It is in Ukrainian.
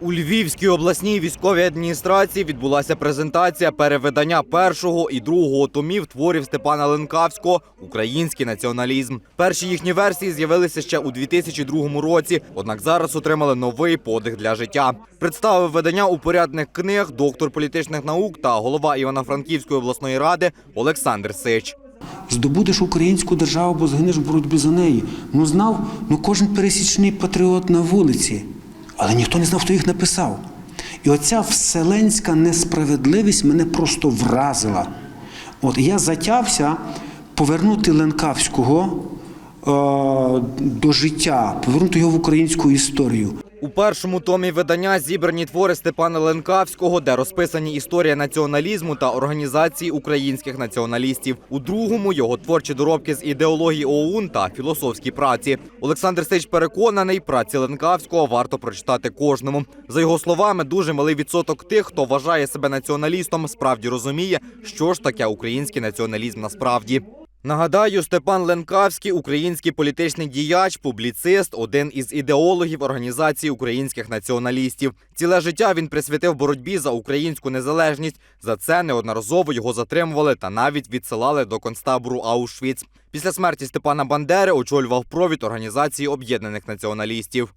У Львівській обласній військовій адміністрації відбулася презентація перевидання першого і другого томів творів Степана Ленкавського Український націоналізм. Перші їхні версії з'явилися ще у 2002 році, однак зараз отримали новий подих для життя. Представив видання упорядних книг доктор політичних наук та голова Івано-Франківської обласної ради Олександр Сич. Здобудеш українську державу, бо згинеш в боротьбі за неї. Ну знав, ну кожен пересічний патріот на вулиці, але ніхто не знав, хто їх написав. І оця вселенська несправедливість мене просто вразила. От я затявся повернути Ленкавського е, до життя, повернути його в українську історію. У першому томі видання зібрані твори Степана Ленкавського, де розписані історія націоналізму та організації українських націоналістів. У другому його творчі доробки з ідеології ОУН та філософські праці. Олександр Сич переконаний, праці Ленкавського варто прочитати кожному. За його словами, дуже малий відсоток тих, хто вважає себе націоналістом, справді розуміє, що ж таке український націоналізм насправді. Нагадаю, Степан Ленкавський український політичний діяч, публіцист, один із ідеологів організації українських націоналістів. Ціле життя він присвятив боротьбі за українську незалежність. За це неодноразово його затримували та навіть відсилали до концтабору Аушвіц. Після смерті Степана Бандери очолював провід організації об'єднаних націоналістів.